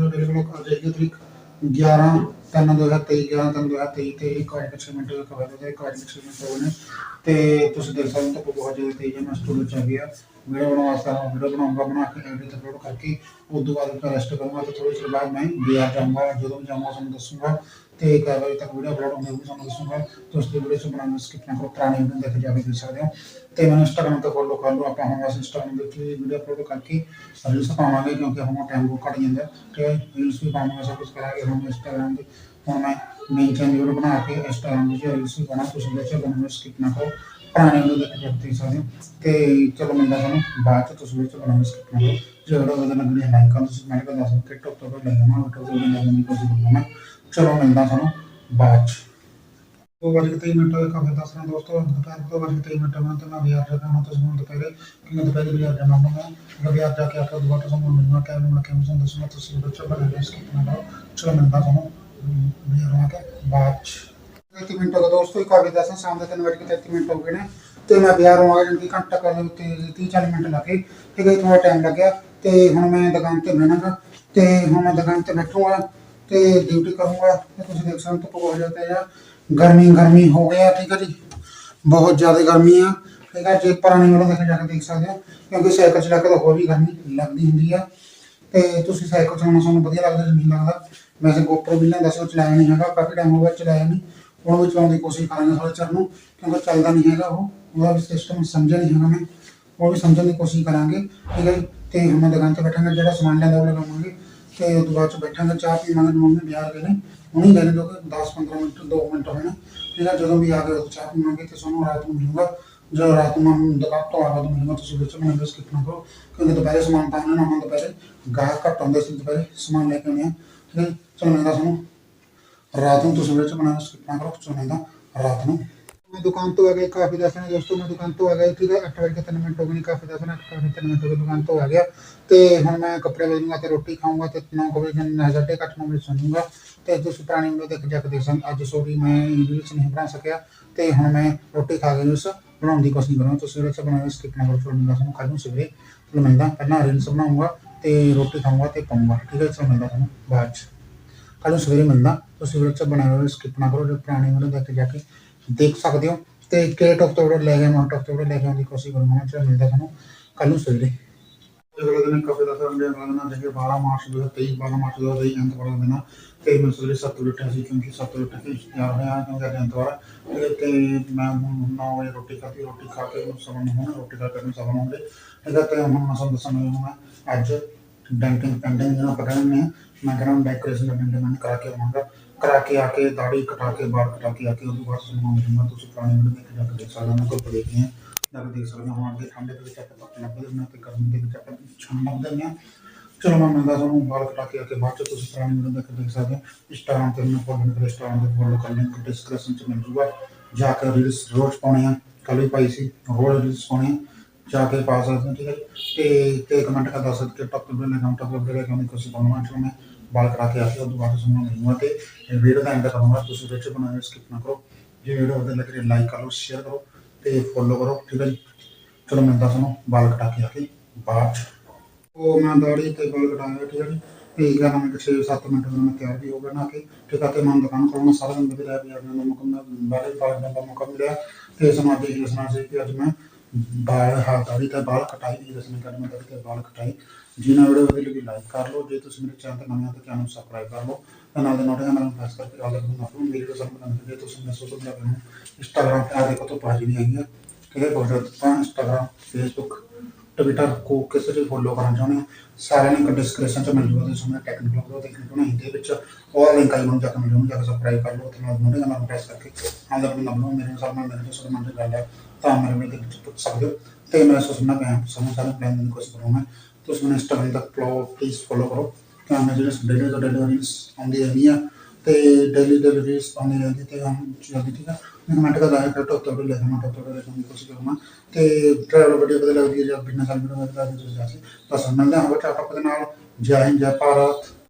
ਦੋਸਤੋ ਮੇਰੇ ਕੋਲ ਅੱਜ ਹੈਗੀ ਤਰੀਕ 11 ਤਿੰਨ 2023 11 ਤਿੰਨ 2023 ਤੇ ਇੱਕ ਵਾਰ ਪਿਛਲੇ ਦਾ ਖਬਰ ਹੈ ਇੱਕ ਵਾਰ ਪਿਛਲੇ ਮਿੰਟ ਤੇ ਤੁਸੀਂ ਦੇਖ ਸਕਦੇ ਹੋ ਬਹੁਤ ਜ਼ਿਆਦਾ ਤੇਜ਼ ਹੈ, ਮੈਂ ਸਟੂਡੀਓ ਚ ਆ ਗਿਆ। ਵੀਡੀਓ ਬਣਾਉਣ ਵਾਸਤੇ ਮੈਂ ਵੀਡੀਓ ਬਣਾਉਂਗਾ, ਬਣਾ ਕੇ ਐਡਿਟ ਅਪਲੋਡ ਕਰਕੇ ਉਸ ਤੋਂ ਬਾਅਦ ਫਿਰ ਰੈਸਟ ਕਰੂੰਗਾ ਤੇ ਥੋੜੀ ਜਿਹੀ ਬਾਅਦ ਮੈਂ ਬਿਹਾਰ ਜਾਊਂਗਾ, ਜਦੋਂ ਵੀ ਜਾਊਂਗਾ ਤੁਹਾਨੂੰ ਦੱਸੂੰਗਾ ਤੇ ਇੱਕ ਵਜੇ ਤੱਕ ਵੀਡੀਓ ਅਪਲੋਡ ਹੁੰਦੀ ਹੋਊਗੀ, ਤੁਹਾਨੂੰ ਦੱਸੂੰਗਾ। ਤੁਸੀਂ ਵੀਡੀਓ ਚ ਬਣਾਉਣਾ ਸਕਿਪ ਨਾ ਕਰੋ ਪੁਰਾਣੀ ਵੀਡੀਓ ਦੇਖ ਜਾ ਕੇ ਦੇਖ ਸਕਦੇ ਹੋ। ਤੇ ਮੈਨੂੰ ਇੰਸਟਾਗ੍ਰਾਮ ਤੇ ਫੋਲੋ ਕਰ ਲਓ, ਆਪਾਂ ਹੁਣ ਬਸ ਇੰਸਟਾਗ੍ਰਾਮ ਦੇ ਉੱਤੇ ਵੀਡੀਓ ਅਪਲੋਡ ਕਰਕੇ ਰੀਲਸ ਪਾਵਾਂਗੇ ਕਿਉਂਕਿ ਹੁਣ ਟਾਈਮ ਬਹੁਤ ਘੱਟ ਜਾਂਦਾ ਤੇ ਰੀਲਸ ਵੀ ਪਾਵਾਂਗੇ, ਸਭ ਕੁਝ ਕਰਾਂਗੇ ਹੁਣ ਇੰਸਟਾਗ੍ਰਾਮ ਤੇ ਹੁਣ ਮੈਂ ਮੇਨ ਚੈਨਲ ਵੀਡੀਓ ਬਣਾ ਕੇ ਇੰਸਟਾਗ੍ਰਾਮ ਤੇ ਰੀਲਸ ਵੀ ਬਣਾ ਤੁਸੀਂ ਵਿੱਚ ਬਣਾਉਣਾ ਸਕਿਪ ਨਾ ਕਰੋ ਪੁਰਾਣੀ ਵੀਡੀਓ ਦੇਖ ਕੇ ਦੇਖ ਸਕਦੇ ਹੋ ਤੇ ਚਲੋ ਮਿਲਦਾ ਤੁਹਾਨੂੰ ਬਾਅਦ ਚ ਤੁਸੀਂ ਵਿੱਚ ਬਣਾਉਣਾ ਸਕਿਪ ਨਾ ਕਰੋ ਜੇ ਵੀਡੀਓ ਲੱਗਣੀ ਹੈ ਲਾਈਕ ਕਰੋ ਤੁਸੀਂ ਕਮੈਂਟ ਕਰ ਦੱਸੋ ਕਿ ਟੌਪ ਤੋਂ ਲੈ ਜਾਵਾਂ ਟੌਪ ਤੋਂ ਲੈ ਜਾਣ ਦੀ ਕੋਸ਼ਿਸ਼ ਕਰੂੰਗਾ ਚਲੋ ਮਿਲਦਾ ਤੁਹਾਨੂੰ ਬਾਅਦ ਚ। ਦੋ ਵਜੇ ਤੇਈ ਮਿੰਟ ਹੋਏ, ਕਾਫੀ ਦੱਸ ਰਿਹਾ ਦੋਸਤੋ। ਦੁਪਹਿਰ ਦੋ ਵਜੇ ਤੇਈ ਮਿੰਟ ਮੈਂ ਤੇ ਮੈਂ ਬਾਜ਼ਾਰ ਜਾ ਕੇ ਆਉਣਾ ਤੁਸੀਂ ਹੁਣ ਦੁਪਹਿਰੇ ਕਿ ਮੈਂ ਦੁਪਹਿਰੇ ਬਾਜ਼ਾਰ ਜਾਣਾ ਹੁੰਦਾ ਮੈਂ। ਬਾਜ਼ਾਰ ਜਾ ਕੇ ਆ ਕੇ ਦੁਬਾਰਾ ਤੁਹਾਨੂੰ ਮਿਲਣਾ ਟਾਈਮ ਮਿਲ ਕੇ ਤੁਹਾਨੂੰ ਦੱਸਣਾ ਤੁਸੀਂ ਬੱਚਾ ਬਣਾ ਲੈ ਸਕਿਪ ਨਾ ਕਰੋ ਚਲੋ ਮਿਲਦਾ ਤੁਹਾਨੂੰ ਅਮ, ਬਾਜ਼ਾਰ ਆ ਕੇ ਬਾਅਦ ਚ 30 ਮਿੰਟ ਹੋ ਗਏ ਦੋਸਤੋ ਕਾਫੀ ਦੱਸਾਂ ਸ਼ਾਮ ਦੇ 3 ਵਜੇ 33 ਮਿੰਟ ਹੋ ਗਏ ਤੇ ਮੈਂ ਬਾਜ਼ਾਰੋਂ ਆ ਜਾਣ ਘੰਟਾ ਕਰ ਉੱਤੇ 30 40 ਮਿੰਟ ਲੱਗੇ। ਠੀਕ ਹੈ ਥੋੜਾ ਟਾਈਮ ਲੱਗਿਆ। ਤੇ ਹੁਣ ਮੈਂ ਦੁਕਾਨ ਤੇ ਬਹਿਣਾਗਾ ਤੇ ਹੁਣ ਮੈਂ ਦੁਕਾਨ ਤੇ ਬੈਠੂਗਾ ਤੇ ਡਿਊਟੀ ਕਰੂੰਗਾ। ਤੇ ਤੁਸੀਂ ਦੇਖ ਸਕਦੇ ਹੋ ਬਹੁਤ ਜ਼ਿਆਦਾ ਹੈ ਗਰਮੀ ਗਰਮੀ ਹੋ ਗਿਆ ਠੀਕ ਹੈ ਜੀ। ਬਹੁਤ ਜ਼ਿਆਦਾ ਗਰਮੀ ਆ। ਠੀਕ ਹੈ ਜੇ ਪੁਰਾਣੀ ਵਾਲਾ ਦੇਖ ਜਾ ਕੇ ਦੇਖ ਸਕਦੇ ਹੋ। ਕਿਉਂਕਿ ਸਾਈਕਲ ਚਲਾ ਕੇ ਤਾਂ ਹੋਰ ਵੀ ਗਰਮੀ ਲੱਗਦੀ ਹੁੰਦੀ ਆ। ਤੇ ਤੁਸੀਂ ਸਾਈਕਲ ਚਲਾਉਣਾ ਸਾਨੂੰ ਵਧੀਆ ਲੱਗਦਾ ਜਾਂ ਨਹੀਂ ਲੱਗਦਾ। ਵੈਸੇ ਗੋਪਰ ਵੀ ਲੈਂਦਾ ਸੀ, ਉਹ ਚਲਾਇਆ ਨਹੀਂ ਹੈਗਾ। ਕਾਫੀ ਟਾਈਮ ਹੋ ਗਿਆ ਚਲਾਇਆ ਨਹੀਂ। ਹੁਣ ਵੀ ਚਲਾਉਣ ਦੀ ਕੋਸ਼ਿਸ਼ ਕਰਾਂਗੇ ਥੋੜੇ ਚਿਰ ਨੂੰ, ਕਿਉਂਕਿ ਚੱਲਦਾ ਨਹੀਂ ਹੈਗਾ ਉਹ। ਉਹਦਾ ਵੀ ਸਿਸਟਮ ਸਮਝਿਆ ਨਹੀਂ ਹੈਗਾ ਮੈਂ। ਉਹ ਵੀ ਸਮਝਣ ਦੀ ਕੋਸ਼ਿਸ਼ ਕਰਾਂਗੇ। ਠੀਕ ਹੈ ਜੀ? ਤੇ ਹੁਣ ਦੁਕਾਨ ਤੇ ਬੈਠਾਂਗੇ, ਜਿਹੜਾ ਸਮਾਨ ਲੈਂਦਾ ਉਹ ਲਗਾਵਾਂਗੇ। ਤੇ ਉਹ ਤੋਂ ਬਾਅਦ ਚ ਬੈਠਾਂਗੇ, ਚਾਹ ਪੀਵਾਂਗੇ ਮੰਮੀ ਬਿਆਰ ਗਏ ਨੇ ਹੁਣੀ ਗਏ ਨੇ ਜੋ ਕਿ 10 15 ਮਿੰਟ 2 ਮਿੰਟ ਹੋਏ ਨੇ ਠੀਕ ਹੈ? ਜਦੋਂ ਵੀ ਆ ਗਏ ਉਦੋਂ ਚਾਹ ਪੀਵਾਂਗੇ ਤੇ ਸਾਨੂੰ ਰਾਤ ਨੂੰ ਮਿਲੂਗਾ। ਜਦੋਂ ਰਾਤ ਨੂੰ ਮੈਂ ਦੁਕਾਨ ਤੋਂ ਆ ਕੇ ਮਿਲੂਗਾ, ਤੁਸੀਂ ਵਿੱਚ ਮੈਨੂੰ ਸਕਿਪ ਨਾ ਕਰੋ। ਕਿਉਂਕਿ ਦੁਪਹਿਰੇ ਸਮਾਨ ਪਾਉਣਾ ਨਾ, ਹੁਣ ਦੁਪਹਿਰੇ ਗਾਹਕ ਘੱਟ ਆਉਂਦੇ ਸੀ, ਦੁਪਹਿਰੇ ਸਮਾਨ ਲੈ ਕੇ ਆਉਣੇ ਆ। ਠੀਕ ਹੈ ਚਲੋ, ਮੈਂ ਤੁਹਾਨੂੰ। ਰਾਤ ਨੂੰ ਤੁਸੀਂ ਵਿੱਚ ਬਣਾਉਣਾ ਸਕਿਪ ਕਰੋ ਚਲੋ ਰਾਤ ਨੂੰ। ਮੈਂ ਦੁਕਾਨ ਤੋਂ ਆ ਗਿਆ ਕਾਫੀ ਦਸਣਾ ਦੋਸਤੋ ਮੈਂ ਦੁਕਾਨ ਤੋਂ ਆ ਗਿਆ ਠੀਕ ਹੈ 8 ਵਜੇ 3 ਮਿੰਟ ਹੋ ਗਏ ਨੇ ਕਾਫੀ ਦਸਣਾ ਕਾਫੀ 3 ਮਿੰਟ ਹੋ ਗਏ ਦੁਕਾਨ ਤੋਂ ਆ ਗਿਆ। ਤੇ ਹੁਣ ਮੈਂ ਕੱਪੜੇ ਬਦਲੂੰਗਾ ਤੇ ਰੋਟੀ ਖਾਊਂਗਾ ਤੇ 9 ਵਜੇ ਨਾ ਸਾਡੇ ਕੱਟ ਨੂੰ ਵਜੇ ਸੌਂਗਾ ਤੇ ਤੁਸੀਂ ਪੁਰਾਣੀ ਵੀਡੀਓ ਦੇਖ ਜਾ ਕੇ ਦੇਖ ਸਕਦੇ ਅੱਜ ਸੋਰੀ ਮੈਂ ਇੰਗਲਿਸ਼ ਨਹੀਂ ਬਣਾ ਸਕਿਆ। ਤੇ ਹੁਣ ਮੈਂ ਰੋਟੀ ਖਾ ਕੇ ਉਸ ਬਣਾਉਣ ਦੀ ਕੋਸ਼ਿਸ਼ ਕਰਾਂ ਤੁਸੀਂ ਵਿੱਚ ਬਣਾਉਣਾ ਸਕਿਪ ਨਾ ਕਰੋ ਤੁਹਾਨੂੰ ਤੁਹਾਨੂੰ ਕੱਲ ਨੂੰ ਸਵੇਰੇ। ਤੁਹਾਨੂੰ ਮਿਲਦਾ ਪਹਿਲਾਂ ਰੀਲਸ ਬਣਾਉਂਗਾ ਤੇ ਰੋਟੀ ਖਾਊਂਗਾ ਤੇ ਪਾਉਂਗਾ ਠੀਕ ਹੈ ਚਲੋ ਮਿਲਦਾ ਤੁਹਾਨੂੰ ਬਾਅਦ ਚ। ਕੱਲ ਨੂੰ ਸਵੇਰੇ ਮਿਲਦਾ ਤੁਸੀਂ ਵੀਡੀਓ ਚ ਬਣਾਇਆ ਹੋਇਆ ਸਕਿਪ ਨਾ ਕਰੋ, ਜੋ ਪੁਰਾਣੀ ਵੀਡੀਓ ਦੇਖ ਕੇ ਜਾ ਕੇ ਦੇਖ ਸਕਦੇ ਹੋ। ਤੇ ਕੇਟ ਆਫ ਤੋੜ ਲੈ ਗਿਆ ਮਾਊਂਟ ਆਫ ਤੋੜ ਲੈ ਕੇ ਆਉਣ ਦੀ ਕੋਸ਼ਿਸ਼ ਕਰੂੰਗਾ ਚਲੋ ਮਿਲਦਾ ਤੁਹਾਨੂੰ ਕੱਲ ਨੂੰ ਸਵੇਰੇ। ਅਗਲੇ ਦਿਨ ਕਾਫੀ ਦਾ ਸੰਡੇ ਅਗਲੇ ਦਿਨ ਦੇਖੇ 12 ਮਾਰਚ 2023 12 ਮਾਰਚ 2023 ਅੰਤ ਵਾਲਾ ਦਿਨ। ਆ ਤੇ ਮੈਂ ਸਵੇਰੇ 7 ਵਜੇ ਉੱਠਿਆ ਸੀ, ਕਿਉਂਕਿ 7 ਵਜੇ ਉੱਠ ਕੇ ਤਿਆਰ ਹੋਇਆ ਕਿਉਂਕਿ ਅੱਜ ਐਤਵਾਰ ਆ। ਤੇ ਮੈਂ ਹੁਣ 9 ਵਜੇ ਰੋਟੀ ਖਾਤੀ ਰੋਟੀ ਖਾ ਕੇ ਹੁਣ ਹੋਣਾ ਰੋਟੀ ਖਾ ਕੇ ਨੂੰ ਸੌਣ ਹੋਣਗੇ ਤੇ ਹੁਣ ਮੈਂ ਤੁਹਾਨੂੰ ਦੱਸਣਾ ਹੁਣ ਮੈਂ ਅੱਜ। ਡੈਂਟਿੰਗ ਪੈਂਡਿੰਗ ਜਿਹਨਾਂ ਪਤਾ ਨਹੀਂ ਮੈਂ ਕਰਾਂ ਡੈਕੋਰੇਸ਼ਨ ਦਾ ਡੈਂਟਿੰਗ ਮੈਂ ਕਰਾ ਕੇ ਆਵਾਂਗਾ। ਕਰਾ ਕੇ ਆ ਕੇ ਦਾੜੀ ਕਟਾ ਕੇ ਬਾਲ ਕਟਾ ਕੇ ਆ ਕੇ ਉਦੋਂ ਬਾਅਦ ਤੁਹਾਨੂੰ ਮਿਲੂੰਗਾ ਤੁਸੀਂ ਪੁਰਾਣੀ ਵੀਡੀਓ ਦੇਖ ਕੇ ਜਾ ਕੇ ਦੇਖ ਸਕਦੇ ਹੋ। ਮੈਂ ਕੋਲ ਦੇਖਦੇ ਹਾਂ। ਜਾ ਕੇ ਦੇਖ ਸਕਦੇ ਹੋ। ਹੁਣ ਅੱਗੇ ਠੰਡੇ ਦੇ ਵਿੱਚ ਆਪਾਂ ਪੱਕੇ ਲੱਗਦੇ ਨੇ ਤੇ ਗਰਮੀ ਦੇ ਵਿੱਚ ਆਪਾਂ ਛਾਂ ਲੱਗਦੇ ਹਾਂ। ਚਲੋ ਮੈਂ ਮਿਲਦਾ ਤੁਹਾਨੂੰ ਬਾਲ ਕਟਾ ਕੇ ਆ ਕੇ ਬਾਅਦ ਚ ਤੁਸੀਂ ਪੁਰਾਣੀ ਵੀਡੀਓ ਦੇਖ ਕੇ ਦੇਖ ਸਕਦੇ ਹੋ। ਇੰਸਟਾਗ੍ਰਾਮ ਤੇ ਮੈਨੂੰ ਫੋਲੋ ਕਰੋ ਇੰਸਟਾਗ੍ਰਾਮ ਤੇ ਫੋਲੋ ਕਰ ਲਿੰਕ ਡਿਸਕ੍ਰਿਪਸ਼ਨ ਚ ਮਿਲ ਜੂਗਾ। ਜਾ ਕੇ ਰੀਲਸ ਰੋਜ਼ ਪਾਉਣੇ ਆ। ਕੱਲ ਵੀ ਪਾਈ ਸੀ। ਰੋਜ਼ ਰੀਲਸ ਪਾਉਣੇ ਆ। ਜਾ ਕੇ ਪਾ ਸਕਦੇ ਹੋ ਠੀਕ ਹੈ ਜੀ। ਤੇ ਤੇ ਕਮੈਂਟ ਕਰ ਦੱਸ ਸਕਦੇ ਕਿ ਟੌਪ ਤੇ ਬਲੇ ਅਕਾਊਂਟ ਟੌਪ ਤੇ ਅਕਾਊਂਟ ਕੁਝ ਪਾਉਣਾ ਹੈ ਮੈਂ ਬਾਲ ਕਰਾ ਕੇ ਆ ਕੇ ਉਦੋਂ ਬਾਅਦ ਤੁਹਾਨੂੰ ਮਿਲੂੰਗਾ ਤੇ ਵੀਡੀਓ ਦਾ ਐਂਡ ਕਰੂੰਗਾ ਤੁਸੀਂ ਵਿੱਚ ਬਣਾਏ ਸਕਿਪ ਨਾ ਜੇ ਵੀਡੀਓ ਵਧੀਆ ਲੱਗੇ ਲਾਈਕ ਕਰੋ ਸ਼ੇਅਰ ਕਰੋ ਤੇ ਫੋਲੋ ਕਰੋ, ਠੀਕ ਹੈ ਜੀ। ਚਲੋ ਮਿਲਦਾ ਤੁਹਾਨੂੰ ਬਾਲ ਕਟਾ ਕੇ ਆ ਕੇ ਬਾਅਦ ਉਹ ਮੈਂ ਦਾੜੀ ਤੇ ਬਾਲ ਕਟਾਇਆ ਠੀਕ ਹੈ ਜੀ। ਤੇ ਗੱਲ ਮੈਂ ਕਿ 6-7 ਮਿੰਟ ਵਿੱਚ ਮੈਂ ਤਿਆਰ ਵੀ ਹੋ ਗਿਆ ਨਾ ਕਿ ਠੀਕ ਹੈ ਤੇ ਮੈਂ ਦੁਕਾਨ ਕੋਲੋਂ ਸਾਰਾ ਦਿਨ ਵਧੀਆ ਰਿਹਾ ਵੀ ਆਪਣੇ ਮੁਕੰਮਲ ਬਾਰੇ ਬਾਲ ਦਾ ਮੌਕਾ ਮਿਲਿਆ ਤੇ ਸਮਾਂ ਦੀ ਦੱਸਣਾ ਸੀ ਕਿ ਅੱਜ ਮੈਂ ਬਾਲ, ਹਾਂ, ਦਾੜੀ ਤੇ ਬਾਲ ਕਟਾਈ ਦੀ ਰਸਮ ਕਰਨੀ ਦਾੜੀ ਤੇ ਬਾਲ ਕਟਾਈ। ਜਿਨ੍ਹਾਂ ਵੀਡੀਓ ਵਧੀਆ ਲੱਗੀ ਲਾਈਕ ਕਰ ਲਓ। ਜੇ ਤੁਸੀਂ ਮੇਰੇ ਚੈਨਲ ਤੇ ਨਵੇਂ ਹੋ ਤਾਂ ਚੈਨਲ ਨੂੰ ਸਬਸਕ੍ਰਾਈਬ ਕਰ ਲਓ। ਤੇ ਨਾਲ ਦੇ ਨੋਟੀਫਿਕੇਸ਼ਨ ਨੂੰ ਪ੍ਰੈਸ ਕਰਕੇ ਆਲ ਨੂੰ ਆਪੂ ਮੇਰੀ ਵੀਡੀਓ ਸਾਨੂੰ ਬਣਾਉਣ ਦੇ ਤੁਸੀਂ ਮੈਂ ਸੋਸ਼ਲ ਮੀਡੀਆ ਤੇ ਇੰਸਟਾਗ੍ਰਾਮ ਤੇ ਆ ਦੇਖੋ ਤਾਂ ਪਾਜੀ ਨਹੀਂ ਆਈ ਹੈ ਕਿ ਬਹੁਤ ਤਾਂ ਇੰਸਟਾਗ੍ਰਾਮ ਫੇਸਬੁੱਕ ਟਵਿੱਟਰ ਕੋ ਕਿਸੇ ਤੇ ਫੋਲੋ ਕਰਨਾ ਚਾਹੁੰਦੇ ਹੋ। ਸਾਰਿਆਂ ਲਿੰਕ ਡਿਸਕ੍ਰਿਪਸ਼ਨ ਚ ਮਿਲ ਜੂਗਾ ਤੇ ਸਾਹਮਣੇ ਟੈਕਨੀਕਲ ਬਲੌਗ ਦੇਖਣ ਨੂੰ ਹਿੰਦੀ ਵਿੱਚ। ਉਹ ਲਿੰਕ ਆਈ ਨੂੰ ਜਾ ਕੇ ਮਿਲ ਜੂਗਾ ਜਾ ਕੇ ਸਬਸਕ੍ਰਾਈਬ ਕਰ ਲਓ, ਤੇ ਨਾਲ ਨੋਟੀਫਿਕੇਸ਼ਨ ਨੂੰ ਪ੍ਰੈਸ ਕਰਕੇ ਆਲ ਦਾ ਨੰਬਰ ਮੇਰੇ ਨਾਲ ਮੇਰੇ ਤੋਂ ਸਭ ਮੰਨ ਗੱਲ ਹੈ, ਤਾਂ ਮੇਰੇ ਵਿੱਚ ਵਿੱਚ ਪੁੱਛ ਸਕਦੇ ਹੋ। ਤੇ ਮੈਂ ਸੋਚਣਾ ਪਿਆ ਸਾਨੂੰ ਸਾਰੇ ਪਲਾਨ ਦੀ ਕੋਸ਼ਿਸ਼ ਕਰੂੰਗਾ। ਤੁਸੀਂ ਮੈਨੂੰ ਇੰਸਟਾਗ੍ਰਾਮ ਤੱਕ ਫਲੋ ਪਲੀਜ਼ ਫੋਲੋ ਕਰੋ ਤਾਂ ਮੈਂ ਜਿਹੜੇ ਡੇਲੀ ਤੋਂ ਡੇਲੀ ਰੀਲਸ ਆਉਂਦੀ ਰਹਿੰਦੀ ਆ ਤੇ ਡੇਲੀ ਡੇਲੀ ਰੀਲਸ ਆਉਂਦੀ ਰਹਿੰਦੀ ਤੇ ਹਮ ਜਲਦੀ ਠੀਕ ਆ? ਮੈਂ ਕਮੈਂਟ ਕਰ ਦਾਇਆ ਕਰ ਟੋਪ ਤੋਂ ਲੈ ਜਾਣਾ ਟੋਪ ਤੋਂ ਲੈ ਜਾਣ ਦੀ ਕੋਸ਼ਿਸ਼ ਕਰੂੰਗਾ। ਤੇ ਟਰੈਵਲ ਵੀਡੀਓ ਬਦਲ ਲੱਗਦੀ ਹੈ ਜਾਂ ਬਿਨਾਂ ਸਾਲ ਵੀਡੀਓ ਬਦਲ ਲੱਗਦੀ ਤੁਸੀਂ ਦੱਸ ਬਸ ਮਿਲਦੇ ਹਾਂ ਬੱਚਾ